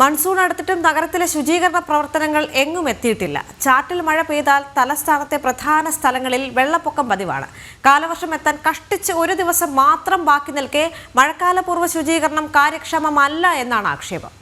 Monsoon അടുത്തിട്ടും നഗരത്തിലെ ശുചീകരണ പ്രവർത്തനങ്ങൾ എങ്ങും എത്തിയിട്ടില്ല. ചാറ്റിൽ മഴ പെയ്താൽ തലസ്ഥാനത്തെ പ്രധാന സ്ഥലങ്ങളിൽ വെള്ളപ്പൊക്കം പതിവാണ്. കാലവർഷം എത്താൻ കഷ്ടിച്ച് ഒരു ദിവസം മാത്രം ബാക്കി നിൽക്കെ മഴക്കാലപൂർവ ശുചീകരണം കാര്യക്ഷമമല്ല എന്നാണ് ആക്ഷേപം.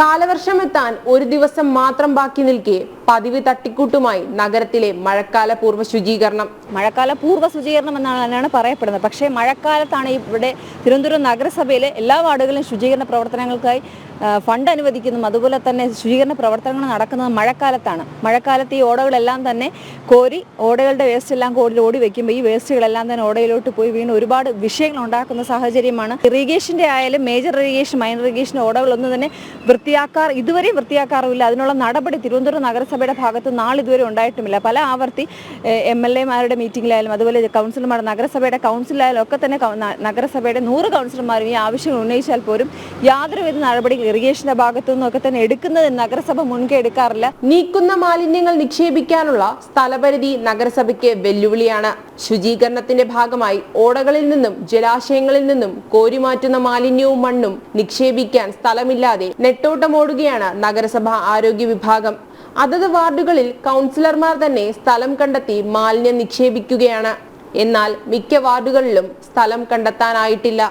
കാലവർഷമെത്താൻ ഒരു ദിവസം മാത്രം ബാക്കി നിൽക്കെ പതിവ് തട്ടിക്കൂട്ടുമായി നഗരത്തിലെ മഴക്കാല പൂർവ ശുചീകരണം. മഴക്കാല പൂർവ ശുചീകരണം എന്നാണ് പറയപ്പെടുന്നത്. പക്ഷേ മഴക്കാലത്താണ് ഇവിടെ തിരുവനന്തപുരം നഗരസഭയിലെ എല്ലാ വാർഡുകളിലും ശുചീകരണ പ്രവർത്തനങ്ങൾക്കായി ഫണ്ട് അനുവദിക്കുന്നതും അതുപോലെ തന്നെ ശുചീകരണ പ്രവർത്തനങ്ങൾ നടക്കുന്നത് മഴക്കാലത്താണ്. മഴക്കാലത്ത് ഈ ഓടകളെല്ലാം തന്നെ കോരി ഓടകളുടെ വേസ്റ്റ് എല്ലാം കോരി ഓടി വെക്കുമ്പോൾ ഈ വേസ്റ്റുകളെല്ലാം തന്നെ ഓടയിലോട്ട് പോയി വീണ് ഒരുപാട് വിഷയങ്ങൾ ഉണ്ടാക്കുന്ന സാഹചര്യമാണ്. ഇറിഗേഷന്റെ ആയാലും മേജർ ഇറിഗേഷൻ മൈനർ ഇറിഗേഷൻ ഓടകളൊന്നും തന്നെ വൃത്തിയാക്കാർ ഇതുവരെ വൃത്തിയാക്കാറുമില്ല. അതിനുള്ള നടപടി തിരുവനന്തപുരം നഗരസഭയുടെ ഭാഗത്ത് നാളിതുവരെ ഉണ്ടായിട്ടുമില്ല. പല ആവർത്തി എം എൽ എമാരുടെ മീറ്റിംഗിലായാലും അതുപോലെ കൗൺസിലർമാർ നഗരസഭയുടെ കൗൺസിലായാലും ഒക്കെ തന്നെ നഗരസഭയുടെ നൂറ് കൗൺസിലർമാരും ഈ ആവശ്യങ്ങൾ ഉന്നയിച്ചാൽ പോലും യാതൊരുവിധ നടപടികൾ ഇറിഗേഷന്റെ ഭാഗത്തു നിന്നൊക്കെ തന്നെ എടുക്കുന്നത് നഗരസഭ മുൻകൈ എടുക്കാറില്ല. നീക്കുന്ന മാലിന്യങ്ങൾ നിക്ഷേപിക്കാനുള്ള സ്ഥലപരിധി നഗരസഭയ്ക്ക് വെല്ലുവിളിയാണ്. ശുചീകരണത്തിന്റെ ഭാഗമായി ഓടകളിൽ നിന്നും ജലാശയങ്ങളിൽ നിന്നും കോരിമാറ്റുന്ന മാലിന്യവും മണ്ണും നിക്ഷേപിക്കാൻ സ്ഥലമില്ലാതെ നെട്ടോട്ടമോടുകയാണ് നഗരസഭ ആരോഗ്യ വിഭാഗം. അതത് വാർഡുകളിൽ കൗൺസിലർമാർ തന്നെ സ്ഥലം കണ്ടെത്തി മാലിന്യം നിക്ഷേപിക്കുകയാണ്. എന്നാൽ മിക്ക വാർഡുകളിലും സ്ഥലം കണ്ടെത്താനായിട്ടില്ല.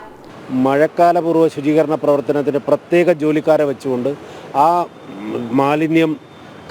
മഴക്കാലപൂർവ ശുചീകരണ പ്രവർത്തനത്തിന് പ്രത്യേക ജോലിക്കാരെ വെച്ചുകൊണ്ട് ആ മാലിന്യം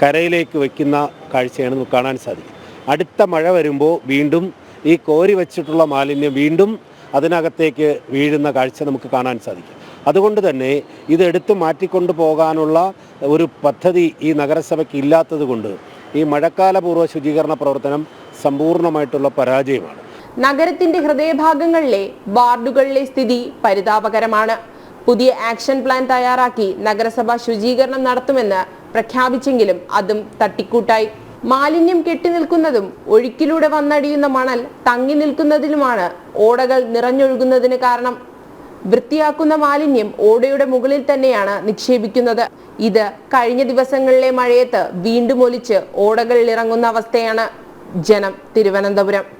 കരയിലേക്ക് വയ്ക്കുന്ന കാഴ്ചയാണ് നമുക്ക് കാണാൻ സാധിക്കും. അടുത്ത മഴ വരുമ്പോൾ വീണ്ടും ഈ കോരി വെച്ചിട്ടുള്ള മാലിന്യം വീണ്ടും അതിനകത്തേക്ക് വീഴുന്ന കാഴ്ച നമുക്ക് കാണാൻ സാധിക്കും. അതുകൊണ്ട് തന്നെ ഇതെടുത്ത് മാറ്റിക്കൊണ്ടു പോകാനുള്ള ഒരു പദ്ധതി ഈ നഗരസഭയ്ക്ക് ഇല്ലാത്തത് കൊണ്ട് ഈ മഴക്കാലപൂർവ ശുചീകരണ പ്രവർത്തനം സമ്പൂർണമായിട്ടുള്ള പരാജയമാണ്. നഗരത്തിന്റെ ഹൃദയഭാഗങ്ങളിലെ വാർഡുകളിലെ സ്ഥിതി പരിതാപകരമാണ്. പുതിയ ആക്ഷൻ പ്ലാൻ തയ്യാറാക്കി നഗരസഭ ശുചീകരണം നടത്തുമെന്ന് പ്രഖ്യാപിച്ചെങ്കിലും അതും തട്ടിക്കൂട്ടായി. മാലിന്യം കെട്ടിനിൽക്കുന്നതും ഒഴുക്കിലൂടെ വന്നടിയുന്ന മണൽ തങ്ങി നിൽക്കുന്നതിലുമാണ് ഓടകൾ നിറഞ്ഞൊഴുകുന്നതിന് കാരണം. വൃത്തിയാക്കുന്ന മാലിന്യം ഓടയുടെ മുകളിൽ തന്നെയാണ് നിക്ഷേപിക്കുന്നത്. ഇത് കഴിഞ്ഞ ദിവസങ്ങളിലെ മഴയത്ത് വീണ്ടും ഒലിച്ച് ഓടകളിൽ ഇറങ്ങുന്ന അവസ്ഥയാണ്. ജനം തിരുവനന്തപുരം.